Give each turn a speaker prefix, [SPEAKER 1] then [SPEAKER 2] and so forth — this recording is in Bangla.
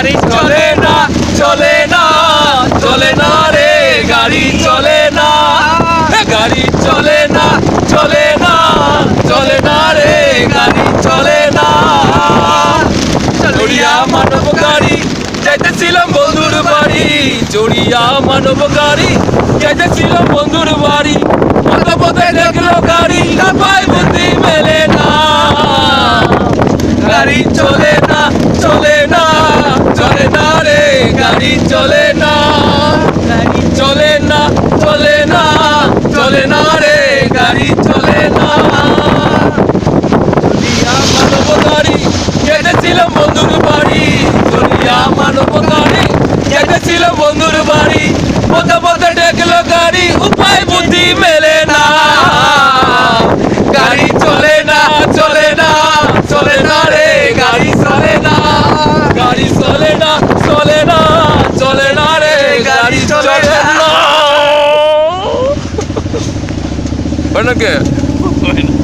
[SPEAKER 1] গাড়ি চলে না চলে না চলে না রে, গাড়ি চলে না। এ গাড়ি চলে না চলে না চলে না রে, গাড়ি চলে না। চড়িয়া মানব গাড়ি, যাইতেছিলাম বন্ধুর বাড়ি। চড়িয়া মানব গাড়ি, যাইতেছিলাম বন্ধুর বাড়ি অত পথে দেখল গাড়ি পায় বুদ্ধি মেলে না গাড়ি চলে না চলে না চলে না রে গাড়ি চলে না, গাড়ি চলে না চলে না চলে না রে, গাড়ি চলে না। চলিয়া মানব গাড়ি কেটেছিলাম বন্ধুর বাড়ি। চলিয়া মানব গাড়ি কেটেছিলাম বন্ধুর বাড়ি। পথে পথে ডেকলো গাড়ি, উপায় বুদ্ধি মেলে না। গাড়ি চলে না চলে না চলে না রে, গাড়ি চলে না গাড়ি চলে না চলে না চলে না রে গাড়ি চলে না হয় নাকি